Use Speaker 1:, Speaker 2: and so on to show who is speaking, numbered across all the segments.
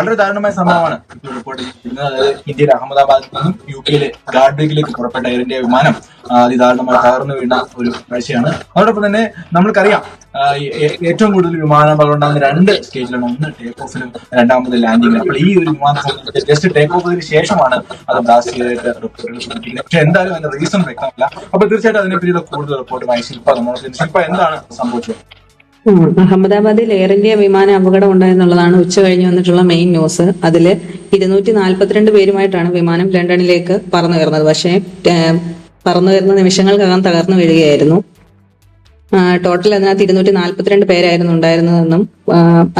Speaker 1: വളരെ ദാരുണമായ സംഭവമാണ്. റിപ്പോർട്ട് ചെയ്തിരിക്കുന്നത് അതായത് ഇന്ത്യയിലെ അഹമ്മദാബാദിൽ നിന്നും യു കെയിലെ ഗാഡ്വേഗിലേക്ക് പുറപ്പെട്ട ഇന്ത്യ വിമാനം അതിദാരുണമായി തകർന്നു വീണ ഒരു കാഴ്ചയാണ്. അതോടൊപ്പം തന്നെ നമ്മൾക്കറിയാം ഏറ്റവും കൂടുതൽ വിമാനങ്ങൾ ഉണ്ടാകുന്ന രണ്ട് സ്റ്റേജിലാണ്. ഒന്ന് ടേക്ക് ഓഫിലും രണ്ടാമത് ലാൻഡിങ്ങിലും അപ്പോൾ ഈ ഒരു വിമാനം ജസ്റ്റ് ടേക്ക് ഓഫിന് ശേഷമാണ് അത് ബ്ലാസ്റ്റ് ചെയ്തിട്ട് റിപ്പോർട്ടുകൾ പക്ഷെ എന്തായാലും അതിന്റെ റീസൺ വ്യക്തമല്ല. അപ്പൊ തീർച്ചയായിട്ടും അതിനെപ്പറ്റിയുള്ള കൂടുതൽ റിപ്പോർട്ടുമായി ശില്പ നമ്മൾ ശില്പ എന്താണ് സംഭവിച്ചത്.
Speaker 2: അഹമ്മദാബാദിൽ എയർ ഇന്ത്യ വിമാന അപകടം ഉണ്ടായെന്നുള്ളതാണ് ഉച്ച കഴിഞ്ഞ് വന്നിട്ടുള്ള മെയിൻ ന്യൂസ് അതിൽ ഇരുന്നൂറ്റി നാൽപ്പത്തിരണ്ട് പേരുമായിട്ടാണ് വിമാനം ലണ്ടനിലേക്ക് പറന്നു കയറുന്നത്. പക്ഷേ പറന്നു കയറുന്ന നിമിഷങ്ങൾക്കകം തകർന്നു വീഴുകയായിരുന്നു. ടോട്ടൽ അതിനകത്ത് ഇരുന്നൂറ്റി നാൽപ്പത്തിരണ്ട് പേരായിരുന്നു ഉണ്ടായിരുന്നതെന്നും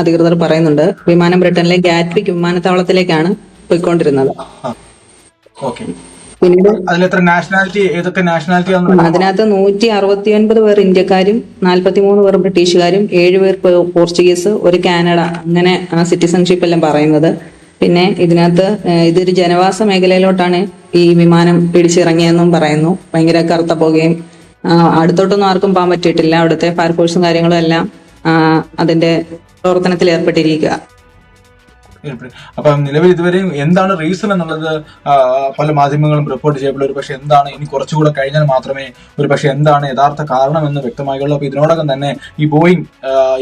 Speaker 2: അധികൃതർ പറയുന്നുണ്ട്. വിമാനം ബ്രിട്ടനിലെ ഗാറ്റ്വിക് വിമാനത്താവളത്തിലേക്കാണ് പോയിക്കൊണ്ടിരുന്നത്. പിന്നീട്
Speaker 1: അതിലെത്ര നാഷണാലിറ്റി ഏതൊക്കെ നാഷണാലിറ്റി
Speaker 2: അതിനകത്ത് നൂറ്റി അറുപത്തി ഒൻപത് പേർ ഇന്ത്യക്കാരും നാൽപ്പത്തിമൂന്ന് പേർ ബ്രിട്ടീഷുകാരും ഏഴ് പേർ പോ- പോർച്ചുഗീസ് ഒരു കാനഡ അങ്ങനെ ആ സിറ്റിസൺഷിപ്പ് എല്ലാം പറയുന്നത്. പിന്നെ ഇതിനകത്ത് ഇതൊരു ജനവാസ മേഖലയിലോട്ടാണ് ഈ വിമാനം പിടിച്ചിറങ്ങിയെന്നും പറയുന്നു. ഭയങ്കര കറുത്ത പുകയും അടുത്തോട്ടൊന്നും ആർക്കും പോകാൻ പറ്റിയിട്ടില്ല. അവിടുത്തെ ഫയർഫോഴ്സും കാര്യങ്ങളും എല്ലാം അതിന്റെ പ്രവർത്തനത്തിൽ ഏർപ്പെട്ടിരിക്കുക.
Speaker 1: അപ്പം നിലവിൽ ഇതുവരെയും എന്താണ് റീസൺ എന്നുള്ളത് പല മാധ്യമങ്ങളും റിപ്പോർട്ട് ചെയ്യപ്പെടും. ഒരു പക്ഷെ എന്താണ് ഇനി കുറച്ചുകൂടെ കഴിഞ്ഞാൽ മാത്രമേ ഒരു പക്ഷേ എന്താണ് യഥാർത്ഥ കാരണം എന്ന് വ്യക്തമാകുള്ളൂ അപ്പൊ ഇതിനോടകം തന്നെ ഈ ബോയിങ്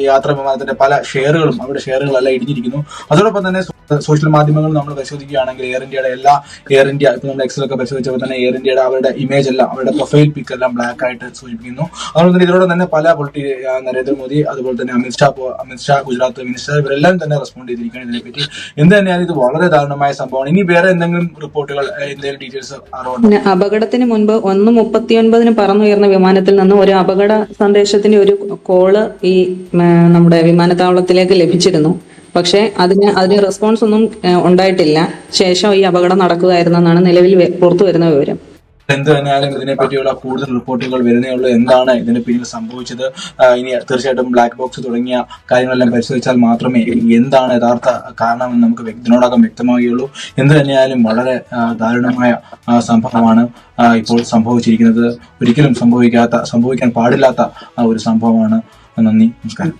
Speaker 1: യാത്രാ വിമാനത്തിന്റെ പല ഷെയറുകളും അവരുടെ ഷെയറുകളെല്ലാം ഇടിഞ്ഞിരിക്കുന്നു. അതോടൊപ്പം തന്നെ സോഷ്യൽ മാധ്യമങ്ങൾ നമ്മൾ പരിശോധിക്കുകയാണെങ്കിൽ എയർ ഇന്ത്യയുടെ എല്ലാ എയർ ഇന്ത്യ ഇപ്പൊ നമ്മൾ എക്സലൊക്കെ പരിശോധിച്ചപ്പോൾ തന്നെ എയർ ഇന്ത്യയുടെ അവരുടെ ഇമേജ് എല്ലാം അവരുടെ പ്രൊഫൈൽ പിക്ക് എല്ലാം ബ്ലാക്ക് ആയിട്ട് സൂചിപ്പിക്കുന്നു. അതുകൊണ്ട് തന്നെ ഇതിനോട് തന്നെ പല പൊളിറ്റി നരേന്ദ്രമോദി അതുപോലെ തന്നെ അമിത്ഷാ അമിത് അമിത്ഷാ ഗുജറാത്ത് മിനിസ്റ്റർ ഇവരെല്ലാം തന്നെ റെസ്പോണ്ട് ചെയ്തിരിക്കുകയാണ് ഇതിനെപ്പറ്റി. എന്ത് തന്നെയാണ് ഇത് വളരെ ദാരുണമായ സംഭവമാണ്. ഇനി വേറെ എന്തെങ്കിലും റിപ്പോർട്ടുകൾ എന്തെങ്കിലും ഡീറ്റെയിൽസ് അറിവുണ്ടോ?
Speaker 2: അപകടത്തിന് മുൻപ് ഒന്ന് മുപ്പത്തിയൊൻപതിന് പറന്നുയർന്ന വിമാനത്തിൽ നിന്ന് ഒരു അപകട സന്ദേശത്തിന്റെ ഒരു കോൾ ഈ നമ്മുടെ വിമാനത്താവളത്തിലേക്ക് ലഭിച്ചിരുന്നു. പക്ഷേ അതിന് അതിന് റെസ്പോൺസ് ഒന്നും ഉണ്ടായിട്ടില്ല. ശേഷം ഈ അപകടം നടക്കുകയായിരുന്നെന്നാണ് നിലവിൽ പുറത്തു വരുന്ന വിവരം.
Speaker 1: എന്ത് തന്നെയാലും ഇതിനെപ്പറ്റിയുള്ള കൂടുതൽ റിപ്പോർട്ടുകൾ വരുന്നേ ഉള്ളൂ. എന്താണ് ഇതിന് പിന്നിൽ സംഭവിച്ചത്? ഇനി തീർച്ചയായിട്ടും ബ്ലാക്ക് ബോക്സ് തുടങ്ങിയ കാര്യങ്ങളെല്ലാം പരിശോധിച്ചാൽ മാത്രമേ എന്താണ് യഥാർത്ഥ കാരണമെന്ന് നമുക്ക് വ്യക്തിനോടകം വ്യക്തമാകുകയുള്ളൂ എന്ത് തന്നെയായാലും വളരെ ദാരുണമായ സംഭവമാണ് ഇപ്പോൾ സംഭവിച്ചിരിക്കുന്നത്. ഒരിക്കലും സംഭവിക്കാത്ത സംഭവിക്കാൻ പാടില്ലാത്ത ഒരു സംഭവമാണ്. നന്ദി നമസ്കാരം.